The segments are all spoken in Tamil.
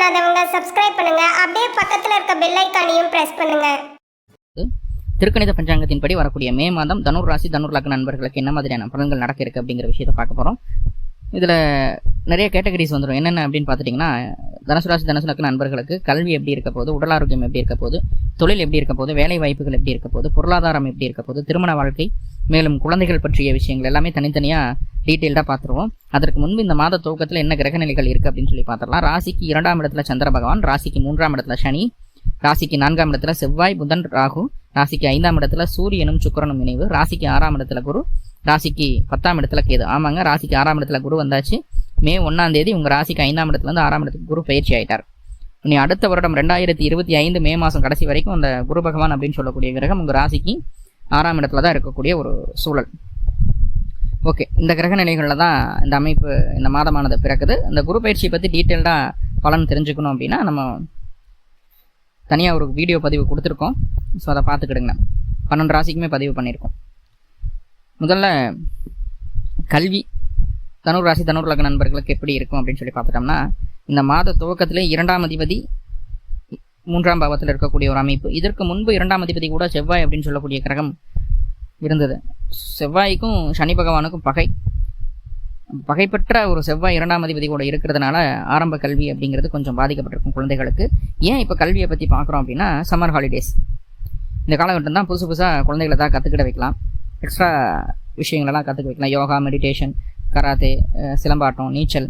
பண்ணாதவங்க சப்ஸ்கிரைப் பண்ணுங்க. அப்படியே பக்கத்துல இருக்க பெல் ஐக்கானையும் பிரஸ் பண்ணுங்க. திருக்கணித பஞ்சாங்கத்தின்படி வரக்கூடிய மே மாதம் தனுர் ராசி தனுர் லக்ன நண்பர்களுக்கு என்ன மாதிரியான பலன்கள் நடக்க இருக்கு அப்படிங்கிற விஷயத்தை பார்க்க போகிறோம் இதில் நிறைய கேட்டகரிஸ் வந்துடும் என்னென்ன அப்படின்னு பார்த்துட்டிங்கன்னா தனுசு ராசி தனுசு லக்ன நண்பர்களுக்கு கல்வி எப்படி இருக்க போகுது உடல் ஆரோக்கியம் எப்படி இருக்க போகுது தொழில் எப்படி இருக்க போகுது வேலை வாய்ப்புகள் எப்படி இருக்க போகுது பொருளாதாரம் எப்படி இருக்க போகுது திருமண வாழ்க்கை மேலும் குழந்தைகள் பற்றிய விஷயங்கள் எல்லாமே தனித்தனியாக டீட்டெயில்டாக பார்த்துருவோம் அதற்கு முன்பு இந்த மாத துவக்கத்தில் என்ன கிரகநிலைகள் இருக்குது அப்படின்னு சொல்லி பார்த்துடலாம் ராசிக்கு இரண்டாம் இடத்துல சந்திர பகவான் ராசிக்கு மூன்றாம் இடத்துல சனி ராசிக்கு நான்காம் இடத்துல செவ்வாய் புதன் ராகு ராசிக்கு ஐந்தாம் இடத்துல சூரியனும் சுக்கிரனும் இணைவு ராசிக்கு ஆறாம் இடத்துல குரு ராசிக்கு பத்தாம் இடத்துல கேது. ஆமாங்க ராசிக்கு ஆறாம் இடத்துல குரு வந்தாச்சு. மே ஒன்றாம் தேதி உங்கள் ராசிக்கு ஐந்தாம் இடத்துலேருந்து ஆறாம் இடத்துக்கு குரு பயிற்சி ஆயிட்டார். இனி அடுத்த வருடம் ரெண்டாயிரத்தி இருபத்தி ஐந்து மே மாதம் கடைசி வரைக்கும் அந்த குரு பகவான் அப்படின்னு சொல்லக்கூடிய கிரகம் உங்கள் ராசிக்கு ஆறாம் இடத்துல தான் இருக்கக்கூடிய ஒரு சூழல். ஓகே. இந்த கிரக நிலைகளில் தான் இந்த அமைப்பு இந்த மாதமானது பிறக்குது. இந்த குரு பயிற்சியை பற்றி டீட்டெயில்டாக பலன் தெரிஞ்சுக்கணும் அப்படின்னா நம்ம தனியாக ஒரு வீடியோ பதிவு கொடுத்துருக்கோம். ஸோ அதை பார்த்துக்கிடுங்க. பன்னெண்டு ராசிக்குமே பதிவு பண்ணியிருக்கோம். முதல்ல கல்வி. தனுர் ராசி தனுர் லக்ன நண்பர்களுக்கு எப்படி இருக்கும் அப்படின்னு சொல்லி பார்த்துட்டோம்னா இந்த மாத துவக்கத்திலே இரண்டாம் அதிபதி மூன்றாம் பாவத்தில் இருக்கக்கூடிய ஒரு அமைப்பு. இதற்கு முன்பு இரண்டாம் அதிபதி கூட செவ்வாய் அப்படின்னு சொல்லக்கூடிய கிரகம் இருந்தது. செவ்வாய்க்கும் சனி பகவானுக்கும் பகை. பகைப்பற்ற ஒரு செவ்வாய் இரண்டாம் அதிபதி கூட இருக்கிறதுனால ஆரம்ப கல்வி அப்படிங்கிறது கொஞ்சம் பாதிக்கப்பட்டிருக்கும் குழந்தைகளுக்கு. ஏன் இப்போ கல்வியை பற்றி பார்க்குறோம் அப்படின்னா சம்மர் ஹாலிடேஸ் இந்த காலகட்டம் தான் புதுசு புதுசாக குழந்தைகளை தான் கற்றுக்கிட வைக்கலாம். எக்ஸ்ட்ரா விஷயங்களெல்லாம் கற்றுக்க வைக்கலாம். யோகா மெடிடேஷன் கராத்தே சிலம்பாட்டம் நீச்சல்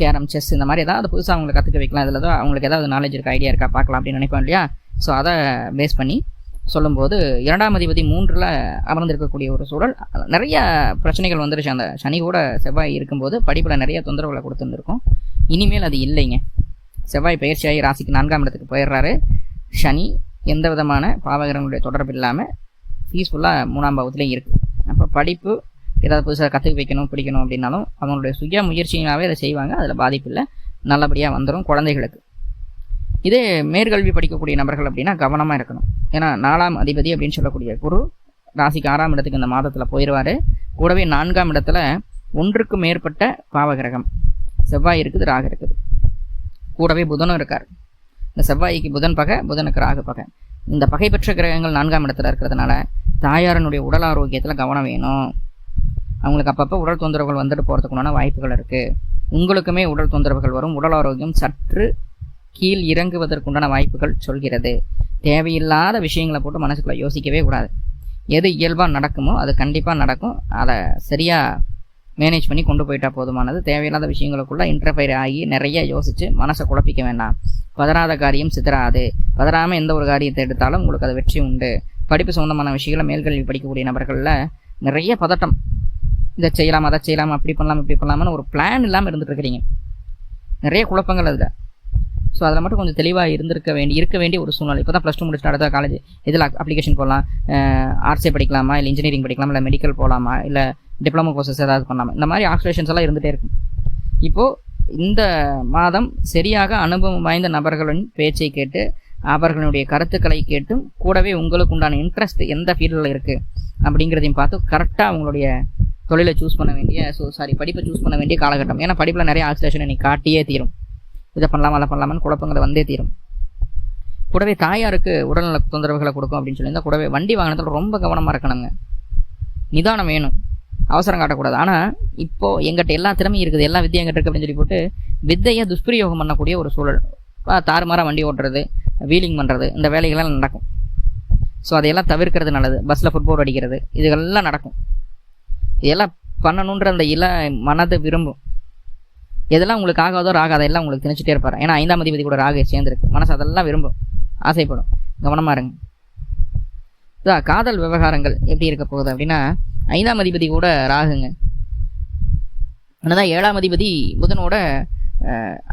கேரம் செஸ் இந்த மாதிரி ஏதாவது புதுசாக அவங்களை கற்றுக்க வைக்கலாம். இதில் தான் அவங்களுக்கு ஏதாவது நாலேஜ் இருக்கா ஐடியா இருக்கா பார்க்கலாம் அப்படின்னு நினைப்போம் இல்லையா? ஸோ அதை பேஸ் பண்ணி சொல்லும்போது இரண்டாம் அதிபதி மூன்றில் அமர்ந்திருக்கக்கூடிய ஒரு சூழல். நிறைய பிரச்சனைகள் வந்துருச்சு. அந்த சனி கூட செவ்வாய் இருக்கும்போது படிப்பில் நிறைய தொந்தரவுகளை கொடுத்துருந்துருக்கும். இனிமேல் அது இல்லைங்க. செவ்வாய் பயிற்சியாகி ராசிக்கு நான்காம் இடத்துக்கு போயிடுறாரு. சனி எந்த விதமான பாவகரங்களுடைய தொடர்பு இல்லாமல் பீஸ்ஃபுல்லாக மூணாம் பாவத்துலேயும் இருக்குது அப்போ படிப்பு ஏதாவது புதுசாக கற்றுக்க வைக்கணும் பிடிக்கணும் அப்படின்னாலும் அவங்களுடைய சுய முயற்சியினாவே அதை செய்வாங்க. அதில் பாதிப்பு இல்லை. நல்லபடியாக வந்துடும் குழந்தைகளுக்கு. இதே மேற்கல்வி படிக்கக்கூடிய நபர்கள் அப்படின்னா கவனமாக இருக்கணும். ஏன்னா நாலாம் அதிபதி அப்படின்னு சொல்லக்கூடிய குரு ராசிக்கு ஆறாம் இடத்துக்கு இந்த மாதத்தில் போயிடுவார் கூடவே நான்காம் இடத்துல ஒன்றுக்கு மேற்பட்ட பாவகிரகம். செவ்வாய் இருக்குது ராகு இருக்குது. கூடவே புதனும் இருக்கார். இந்த செவ்வாய்க்கு புதன் பகை புதனுக்கு ராகு பகை. இந்த பகை பெற்ற கிரகங்கள் நான்காம் இடத்துல இருக்கிறதுனால தாயாரனுடைய உடல் ஆரோக்கியத்தில் கவனம் வேணும். அவங்களுக்கு அப்பப்போ உடல் தொந்தரவுகள் வந்துட்டு போகிறதுக்குண்டான வாய்ப்புகள் இருக்குது உங்களுக்குமே உடல் தொந்தரவுகள் வரும். உடல் ஆரோக்கியம் சற்று கீழ் இறங்குவதற்குண்டான வாய்ப்புகள் சொல்கிறது. தேவையில்லாத விஷயங்களை போட்டு மனசுக்குள்ள யோசிக்கவே கூடாது. எது இயல்பாக நடக்குமோ அது கண்டிப்பாக நடக்கும். அதை சரியாக மேனேஜ் பண்ணி கொண்டு போயிட்டா போதுமானது. தேவையில்லாத விஷயங்களுக்குள்ளே இன்டர்ஃபைர் ஆகி நிறைய யோசித்து மனசை குழப்பிக்க வேண்டாம். பதறாத காரியம் சிதறாது. பதறாமல் எந்த ஒரு காரியத்தை எடுத்தாலும் உங்களுக்கு அது வெற்றி உண்டு. படிப்பு சம்மந்தமான விஷயங்களை மேல்கல்வி படிக்கக்கூடிய நபர்களில் நிறைய பதட்டம். இதை செய்யலாம் அதை செய்யலாம் அப்படி பண்ணலாம் இப்படி பண்ணலாம்னு ஒரு பிளான் இல்லாமல் இருந்துட்டு இருக்கிறீங்க. நிறைய குழப்பங்கள் அதில். ஸோ அதில் மட்டும் கொஞ்சம் தெளிவாக இருந்திருக்க வேண்டி இருக்க வேண்டிய ஒரு சூழ்நிலை. இப்போ தான் ப்ளஸ் டூ முடிச்சுட்டு அடுத்த காலேஜ் இதில் அப்ளிகேஷன் போடலாம். ஆர்ட்ஸே படிக்கலாமா? இல்லை இன்ஜினியரிங் படிக்கலாமா? இல்லை மெடிக்கல் போகலாமா இல்லை டிப்ளமோ கோர்சஸ் ஏதாவது பண்ணலாமா? இந்த மாதிரி ஆக்சுலேஷன்ஸ் எல்லாம் இருந்துகிட்டே இருக்கும். இப்போது இந்த மாதம் சரியாக அனுபவம் வாய்ந்த நபர்களின் பேச்சை கேட்டு அவர்களுடைய கருத்துக்களை கேட்டும் கூடவே உங்களுக்கு உண்டான இன்ட்ரெஸ்ட் எந்த ஃபீல்டில் இருக்குது அப்படிங்கிறதையும் பார்த்து கரெக்டாக அவங்களுடைய தொழிலை சூஸ் பண்ண வேண்டிய ஸோ சாரி படிப்பை சூஸ் பண்ண வேண்டிய காலகட்டம். ஏன்னா படிப்பில் நிறைய ஆக்சிலேஷன் இன்னைக்கு காட்டியே தீரும். இதை பண்ணலாம் அதை பண்ணலாமான்னு குழப்பங்களை வந்தே தீரும். கூடவே தாயாருக்கு உடல்நல தொந்தரவுகளை கொடுக்கும் அப்படின்னு சொல்லியிருந்தா கூடவே வண்டி வாகனத்தில் ரொம்ப கவனமாக இருக்கணுங்க. நிதானம் வேணும். அவசரம் காட்டக்கூடாது. ஆனால் இப்போது எங்கிட்ட எல்லா திறமையும் இருக்குது எல்லா வித்தியும் எங்கிட்ட இருக்குது அப்படின்னு சொல்லி போட்டு வித்தையை துஷ்பிரயோகம் பண்ணக்கூடிய ஒரு சூழல். தாறுமாறாக வண்டி ஓட்டுறது வீலிங் பண்ணுறது இந்த வேலைகள்லாம் நடக்கும். ஸோ அதையெல்லாம் தவிர்க்கிறது நல்லது. பஸ்ஸில் ஃபுட்போர்ட் அடிக்கிறது இதுகள்லாம் நடக்கும். இதெல்லாம் பண்ணணுன்ற அந்த இல மனது விரும்பும். எதெல்லாம் உங்களுக்கு ஆகாதோ ராகாதோ எல்லாம் உங்களுக்கு திணிச்சிட்டே இருப்பார். ஏன்னா ஐந்தாம் அதிபதி கூட ராக சேர்ந்துருக்கு. மனசு அதெல்லாம் விரும்பும். ஆசைப்படும். கவனமாக இருங்க. இதான் காதல் விவகாரங்கள் எப்படி இருக்க போகுது அப்படின்னா ஐந்தாம் அதிபதி கூட ராகுங்க. என்னதான் ஏழாம் அதிபதி புதனோட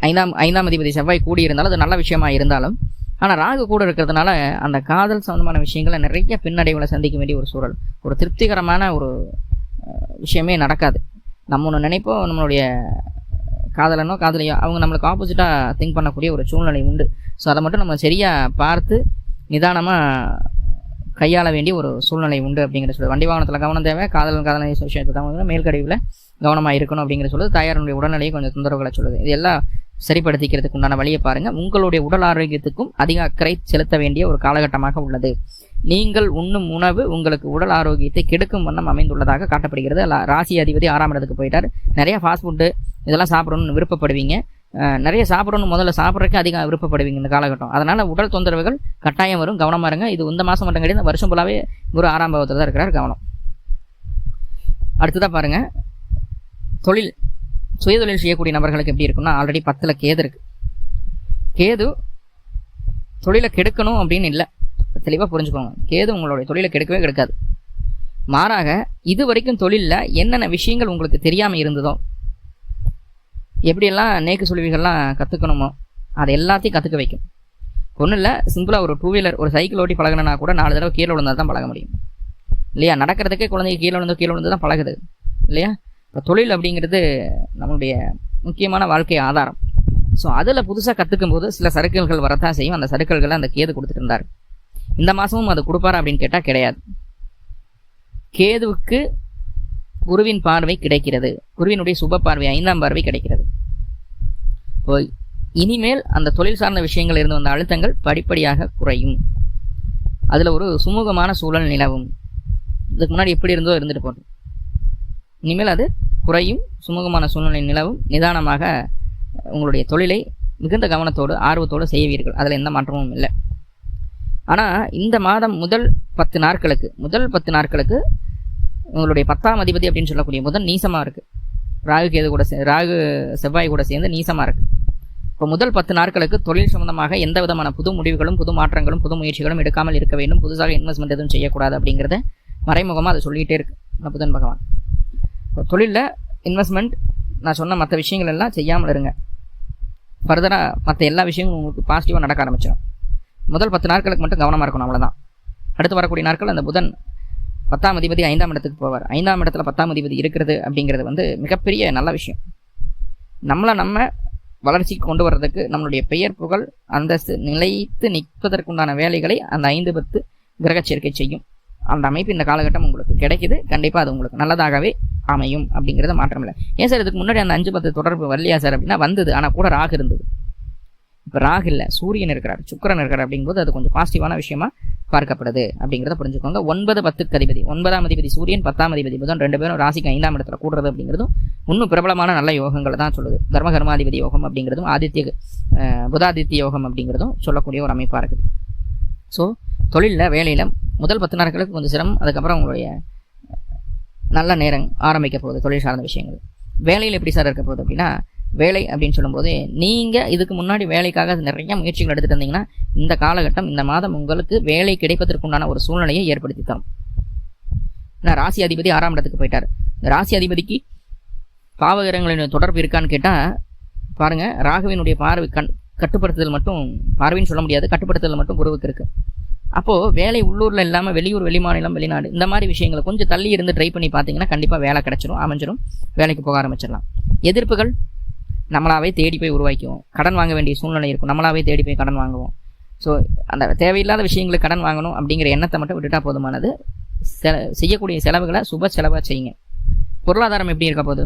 ஐந்தாம் ஐந்தாம் அதிபதி செவ்வாய் கூடி இருந்தாலும் அது நல்ல விஷயமா இருந்தாலும் ஆனால் ராகு கூட இருக்கிறதுனால அந்த காதல் சம்மந்தமான விஷயங்களை நிறைய பின்னடைவுகளை சந்திக்க வேண்டிய ஒரு சூழல். ஒரு திருப்திகரமான ஒரு விஷயமே நடக்காது. நம்ம ஒன்று நினைப்போம் நம்மளுடைய காதலனோ காதலியோ அவங்க நம்மளுக்கு ஆப்போசிட்டாக திங்க் பண்ணக்கூடிய ஒரு சூழ்நிலை உண்டு. ஸோ அதை மட்டும் நம்ம சரியாக பார்த்து நிதானமாக கையாள வேண்டிய ஒரு சூழ்நிலை உண்டு அப்படிங்கிற சொல்லுது. வண்டி வாகனத்தில் கவனம் தேவை காதல் காதல் விஷயத்தை தான் மேல்கடிவில் கவனமாக இருக்கணும் அப்படிங்கிற சொல்லுது. தாயாருடைய உடல்நிலையை கொஞ்சம் தொந்தரவுகளை சொல்லுது. இது எல்லாம் சரிப்படுத்திக்கிறதுக்கு உண்டான வழியை பாருங்கள் உங்களுடைய உடல் ஆரோக்கியத்துக்கும் அதிக அக்கறை செலுத்த வேண்டிய ஒரு காலகட்டமாக உள்ளது. நீங்கள் உண்ணும் உணவு உங்களுக்கு உடல் ஆரோக்கியத்தை கெடுக்கும் வண்ணம் அமைந்துள்ளதாக காட்டப்படுகிறது. ராசி அதிபதி ஆறாம் இடத்துக்கு போயிட்டார். நிறைய ஃபாஸ்ட் ஃபுட்டு இதெல்லாம் சாப்பிடணும்னு விருப்பப்படுவீங்க. நிறைய சாப்பிடணும் முதல்ல சாப்பிட்றதுக்கு அதிகம் விருப்பப்படுவீங்க இந்த காலகட்டம். அதனால் உடல் தொந்தரவுகள் கட்டாயம் வரும். கவனமா இருங்க. இது இந்த மாதம் மட்டும் கிடையாது. வருஷம் ஃபுல்லாவே குரு ஆறாம் பாவத்தில் தான் இருக்கிறார். கவனம். அடுத்ததாக பாருங்க. தொழில். சுயதொழில் செய்யக்கூடிய நபர்களுக்கு எப்படி இருக்குன்னா ஆல்ரெடி பத்தில் கேது இருக்கு. கேது தொழிலை கெடுக்கணும் அப்படின்னு இல்லை. தெளிவாக புரிஞ்சுக்கோங்க. கேது உங்களுடைய தொழிலை கெடுக்கவே கெடுக்காது. மாறாக இது வரைக்கும் தொழிலில் என்னென்ன விஷயங்கள் உங்களுக்கு தெரியாமல் இருந்ததோ எப்படியெல்லாம் நேக்கு சுழுவிகள்லாம் கற்றுக்கணுமோ அதை எல்லாத்தையும் கற்றுக்க வைக்கும். ஒன்றும் இல்லை சிம்பிளாக ஒரு டூ வீலர் ஒரு சைக்கிள் ஓட்டி பழகினா கூட நாலு தடவை கீழே விழுந்தால் தான் பழக முடியும். இல்லையா? நடக்கிறதுக்கே குழந்தைங்க கீழே விழுந்தோ கீழே விழுந்து தான் பழகுது. இல்லையா? இப்போ தொழில் அப்படிங்கிறது நம்மளுடைய முக்கியமான வாழ்க்கை ஆதாரம். ஸோ அதில் புதுசாக கற்றுக்கும் போது சில சறுக்கல்கள் வரத்தான் செய்யும். அந்த சறுக்கல்களை அந்த கேது கொடுத்துட்டு இருந்தார். இந்த மாதமும் அது கொடுப்பாரா அப்படின்னு கேட்டால் கிடையாது. கேதுவுக்கு குருவின் பார்வை கிடைக்கிறது. குருவினுடைய சுப பார்வை ஐந்தாம் பார்வை கிடைக்கிறது. இப்போ இனிமேல் அந்த தொழில் சார்ந்த விஷயங்கள் இருந்து வந்த அழுத்தங்கள் படிப்படியாக குறையும். அதில் ஒரு சுமூகமான சூழல் நிலவும். இதுக்கு முன்னாடி எப்படி இருந்தோ இருந்துட்டு போகும் இனிமேல் அது குறையும் சுமூகமான சூழ்நிலை நிலவும் நிதானமாக உங்களுடைய தொழிலை மிகுந்த கவனத்தோடு ஆர்வத்தோடு செய்வீர்கள். அதில் எந்த மாற்றமும் இல்லை. ஆனால் இந்த மாதம் முதல் பத்து நாட்களுக்கு முதல் பத்து நாட்களுக்கு உங்களுடைய பத்தாம் அதிபதி அப்படின்னு சொல்லக்கூடிய முதல் நீசமாக இருக்குது ராகு கேது கூட சே- ராகு செவ்வாய் கூட சேர்ந்து நீசமாக இருக்குது இப்போ முதல் பத்து நாட்களுக்கு தொழில் சம்பந்தமாக எந்த விதமான புது முடிவுகளும் புது மாற்றங்களும் புது முயற்சிகளும் எடுக்காமல் இருக்க வேண்டும். புதுசாக இன்வெஸ்ட்மெண்ட் எதுவும் செய்யக்கூடாது அப்படிங்கிறத மறைமுகமாக அதை சொல்லிகிட்டே இருக்கு. புதன் பகவான். தொழிலில் இன்வெஸ்ட்மெண்ட் நான் சொன்ன மற்ற விஷயங்கள் எல்லாம் செய்யாமல் இருங்க. ஃபர்தராக மற்ற எல்லா விஷயங்களும் உங்களுக்கு பாசிட்டிவாக நடக்க ஆரம்பிச்சிடும் முதல் பத்து நாட்களுக்கு மட்டும் கவனமாக இருக்கணும் அவ்வளோதான் அடுத்து வரக்கூடிய நாட்கள் அந்த புதன் பத்தாம் அதிபதி ஐந்தாம் இடத்துக்கு போவார். ஐந்தாம் இடத்துல பத்தாம் அதிபதி இருக்கிறது அப்படிங்கிறது வந்து மிகப்பெரிய நல்ல விஷயம். நம்மளை நம்ம வளர்ச்சிக்கு கொண்டு வர்றதுக்கு நம்மளுடைய பெயர் புகழ் அந்தஸ்து நிலைத்து நிற்பதற்குண்டான வேலைகளை அந்த ஐந்து பத்து கிரக சேர்க்கை செய்யும். அந்த அமைப்பு இந்த காலகட்டம் உங்களுக்கு கிடைக்குது. கண்டிப்பாக அது உங்களுக்கு நல்லதாகவே அமையும் அப்படிங்கிறது மாற்றம் இல்லை. ஏன் சார் இதுக்கு முன்னாடி அந்த அஞ்சு பத்து தொடர்பு வரலையா சார் அப்படின்னா வந்தது. ஆனால் கூட ராகு இருந்தது. இப்போ ராகு இல்லை சூரியன் இருக்கிறார் சுக்கிரன் இருக்கிறார் அப்படிங்கும்போது அது கொஞ்சம் பாசிட்டிவான விஷயமா பார்க்கப்படுது அப்படிங்கிறத புரிஞ்சுக்கோங்க. ஒன்பது பத்துக்கு அதிபதி ஒன்பதாம் அதிபதி சூரியன் பத்தாம் அதிபதி புதன் ரெண்டு பேரும் ராசிக்கு ஐந்தாம் இடத்துல கூடுறது அப்படிங்கிறதும் இன்னும் பிரபலமான நல்ல யோகங்களை தான் சொல்லுது. தர்ம கர்மாதிபதி யோகம் அப்படிங்கிறதும் ஆதித்ய புதாதித்ய யோகம் அப்படிங்கிறதும் சொல்லக்கூடிய ஒரு அமைப்பாக இருக்குது. ஸோ தொழிலில் வேலையில் முதல் பத்து நாட்களுக்கு கொஞ்சம் சிரமம் அதுக்கப்புறம் உங்களுடைய நல்ல நேரம் ஆரம்பிக்க போகுது தொழில் சார்ந்த விஷயங்கள். வேலையில் எப்படி சார் இருக்க போகுது அப்படின்னா வேலை அப்படின்னு சொல்லும்போது நீங்கள் இதுக்கு முன்னாடி வேலைக்காக நிறைய முயற்சிகள் எடுத்துகிட்டு இருந்தீங்கன்னா இந்த காலகட்டம் இந்த மாதம் உங்களுக்கு வேலை கிடைப்பதற்குண்டான ஒரு சூழ்நிலையை ஏற்படுத்தி தரும் நான் ராசி அதிபதி ஆறாம் இடத்துக்கு போயிட்டார். இந்த ராசி அதிபதிக்கு பாவகிரகங்களின் தொடர்பு இருக்கான்னு கேட்டால் பாருங்க ராகவினுடைய பார்வை கண் கட்டுப்படுத்துதல் மட்டும் பார்வைன்னு சொல்ல முடியாது கட்டுப்படுத்துதல் மட்டும் குருவுக்கு இருக்குது அப்போது வேலை உள்ளூரில் இல்லாமல் வெளியூர் வெளிமாநிலம் வெளிநாடு இந்த மாதிரி விஷயங்களை கொஞ்சம் தள்ளி இருந்து ட்ரை பண்ணி பார்த்தீங்கன்னா கண்டிப்பாக வேலை கிடச்சிரும் அமைஞ்சிரும் வேலைக்கு போக ஆரம்பிச்சிடலாம். எதிர்ப்புகள் நம்மளாவே தேடி போய் உருவாக்குவோம். கடன் வாங்க வேண்டிய சூழ்நிலை இருக்கும். நம்மளாவே தேடி போய் கடன் வாங்குவோம். ஸோ அந்த தேவையில்லாத விஷயங்களுக்கு கடன் வாங்கணும் அப்படிங்கிற எண்ணத்தை மட்டும் விட்டுட்டா போதுமானது. செ செய்யக்கூடிய செலவுகளை சுப செலவாக செய்யுங்க. பொருளாதாரம் எப்படி இருக்க போகுது?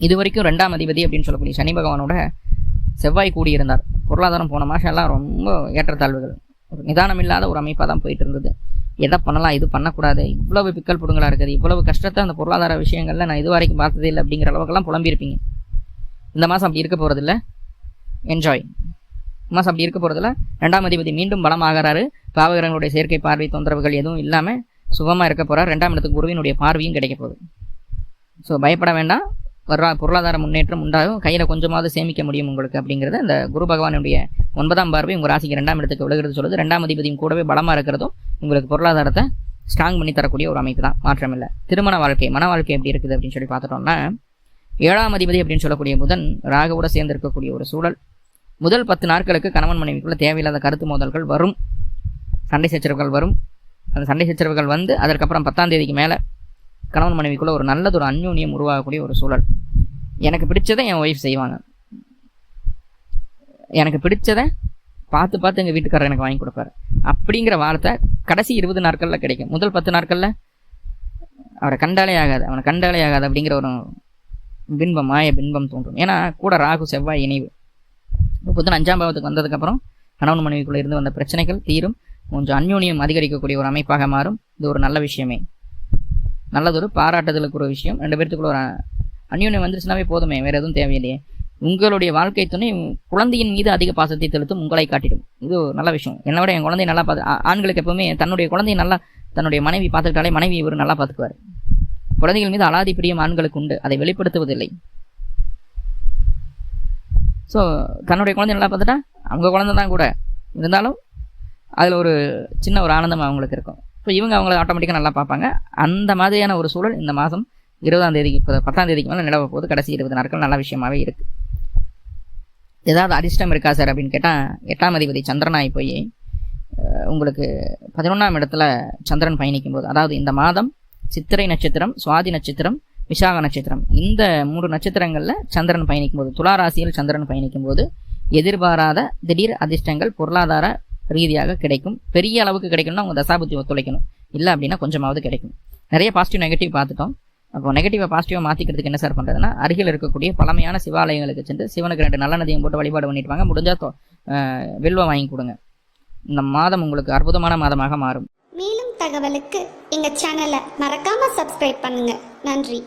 இது வரைக்கும் ரெண்டாம் அதிபதி அப்படின்னு சொல்லக்கூடிய சனி பகவானோட செவ்வாய் கூடியிருந்தார். பொருளாதாரம் போன மாதம் எல்லாம் ரொம்ப ஏற்றத்தாழ்வுகள். ஒரு நிதானம் இல்லாத ஒரு அமைப்பாக தான் போயிட்டு இருந்தது. எதை பண்ணலாம் இது பண்ணக்கூடாது. இவ்வளவு பிக்கல் புடுங்களா இருக்குது. இவ்வளவு கஷ்டத்தை அந்த பொருளாதார விஷயங்களில் நான் இது வரைக்கும் பார்த்ததே இல்லை அப்படிங்கிற அளவுக்கெல்லாம் புலம்பியிருப்பீங்க. இந்த மாதம் அப்படி இருக்க போகிறதில்ல என்ஜாய் மாதம் அப்படி இருக்க போகிறதில்ல ரெண்டாம் அதிபதி மீண்டும் பலமாகறாரு. பாவகரங்களுடைய செயற்கை பார்வை தொந்தரவுகள் எதுவும் இல்லாமல் சுகமாக இருக்க போகிறார் ரெண்டாம் இடத்துக்கு குருவினுடைய பார்வையும் கிடைக்க போகுது. ஸோ பயப்பட வேண்டாம். வர்றா பொருளாதார முன்னேற்றம் உண்டாகும். கையில் கொஞ்சமாவது சேமிக்க முடியும் உங்களுக்கு அப்படிங்கிறத இந்த குரு பகவானுடைய ஒன்பதாம் பார்வை உங்கள் ராசிக்கு ரெண்டாம் இடத்துக்கு விழுகிறது சொல்லுது. ரெண்டாம் அதிபதியும் கூடவே பலமாக இருக்கிறதும் உங்களுக்கு பொருளாதாரத்தை ஸ்ட்ராங் பண்ணி தரக்கூடிய ஒரு அமைப்பு தான். மாற்றம் இல்லை. திருமண வாழ்க்கை மன வாழ்க்கை எப்படி இருக்குது அப்படின்னு சொல்லி பார்த்துட்டோம்னா ஏழாம் அதிபதி அப்படின்னு சொல்லக்கூடிய புதன் ராகவோட சேர்ந்து இருக்கக்கூடிய ஒரு சூழல். முதல் பத்து நாட்களுக்கு கணவன் மனைவிக்குள்ள தேவையில்லாத கருத்து மோதல்கள் வரும். சண்டை சச்சரவுகள் வரும். அந்த சண்டை சச்சரவுகள் வந்து அதற்கப்புறம் பத்தாம் தேதிக்கு மேலே கணவன் மனைவிக்குள்ளே ஒரு நல்லது ஒரு அந்யோன்யம் உருவாகக்கூடிய ஒரு சூழல். எனக்கு பிடிச்சதை என் ஒய்ஃப் செய்வாங்க. எனக்கு பிடிச்சதை பார்த்து பார்த்து எங்கள் வீட்டுக்காரர் எனக்கு வாங்கி கொடுப்பாரு. அப்படிங்கிற வார்த்தை கடைசி இருபது நாட்களில் கிடைக்கும். முதல் பத்து நாட்களில் அவரை கண்டாலே ஆகாது. அவனை கண்டாலே ஆகாது அப்படிங்கிற ஒரு பின்பம் மாய பின்பம் தோன்றும். ஏன்னா கூட ராகு செவ்வாய் இணைவு. இப்போ புதன் அஞ்சாம் பாவத்துக்கு வந்ததுக்கப்புறம் கணவன் மனைவிக்குள்ளே இருந்து வந்த பிரச்சனைகள் தீரும். கொஞ்சம் அந்யோன்யம் அதிகரிக்கக்கூடிய ஒரு அமைப்பாக மாறும். இது ஒரு நல்ல விஷயமே. நல்லதொரு பாராட்டுதலுக்கு ஒரு விஷயம். ரெண்டு பேர்த்துக்குள்ள ஒரு அந்யோன்யம் வந்துருச்சுனாவே போதுமே. வேறு எதுவும் தேவையில்லையே. உங்களுடைய வாழ்க்கை துணை குழந்தையின் மீது அதிக பாசத்தை செலுத்தும் உங்களை காட்டிடும். இது ஒரு நல்ல விஷயம். என்னை விட என் குழந்தைய நல்லா பார்த்து ஆண்களுக்கு எப்பவுமே தன்னுடைய குழந்தையை நல்லா தன்னுடைய மனைவி பார்த்துக்கிட்டாலே மனைவி இவர் நல்லா பார்த்துக்குவார். குழந்தைகள் மீது அலாதி பிரியம் ஆண்களுக்கு உண்டு. அதை வெளிப்படுத்துவதில்லை. ஸோ தன்னுடைய குழந்தை நல்லா பார்த்துட்டா அவங்க குழந்தை தான் கூட. இருந்தாலும் அதில் ஒரு சின்ன ஒரு ஆனந்தம் அவங்களுக்கு இருக்கும். ஸோ இவங்க அவங்கள ஆட்டோமேட்டிக்காக நல்லா பார்ப்பாங்க. அந்த மாதிரியான ஒரு சூழல் இந்த மாதம் இருபதாம் தேதிக்கு இப்போ பத்தாம் தேதிக்கு மேலே நிலவ போது கடைசி இருபது நாட்கள் நல்ல விஷயமாவே இருக்குது ஏதாவது அதிர்ஷ்டம் இருக்கா சார் அப்படின்னு கேட்டால் எட்டாம் அதிபதி சந்திரனாய் போய் உங்களுக்கு பதினொன்றாம் இடத்துல சந்திரன் பயணிக்கும் போது அதாவது இந்த மாதம் சித்திரை நட்சத்திரம் சுவாதி நட்சத்திரம் விசாக நட்சத்திரம் இந்த மூன்று நட்சத்திரங்களில் சந்திரன் பயணிக்கும் போது துலா ராசியில் சந்திரன் பயணிக்கும் போது எதிர்பாராத திடீர் அதிர்ஷ்டங்கள் பொருளாதார ரீதியாக கிடைக்கும். பெரிய அளவுக்கு கிடைக்கணும்னா உங்கள் தசாபுத்தி ஒத்துழைக்கணும். இல்லை அப்படின்னா கொஞ்சமாவது கிடைக்கும். நிறைய பாசிட்டிவ் நெகட்டிவ் பார்த்துட்டோம். அப்போ நெகட்டிவை பாசிட்டிவாக மாற்றிக்கிறதுக்கு என்ன சார் பண்ணுறதுன்னா அருகில் இருக்கக்கூடிய பழமையான சிவாலயங்களுக்கு சென்று சிவனுக்கு ரெண்டு நல்ல நதியும் போட்டு வழிபாடு பண்ணிட்டு வாங்க. முடிஞ்சால் வெல்வம் வாங்கி கொடுங்க. இந்த மாதம் உங்களுக்கு அற்புதமான மாதமாக மாறும். மேலும் தகவலுக்கு எங்கள் சேனலை மறக்காமல் சப்ஸ்கிரைப் பண்ணுங்கள் நன்றி.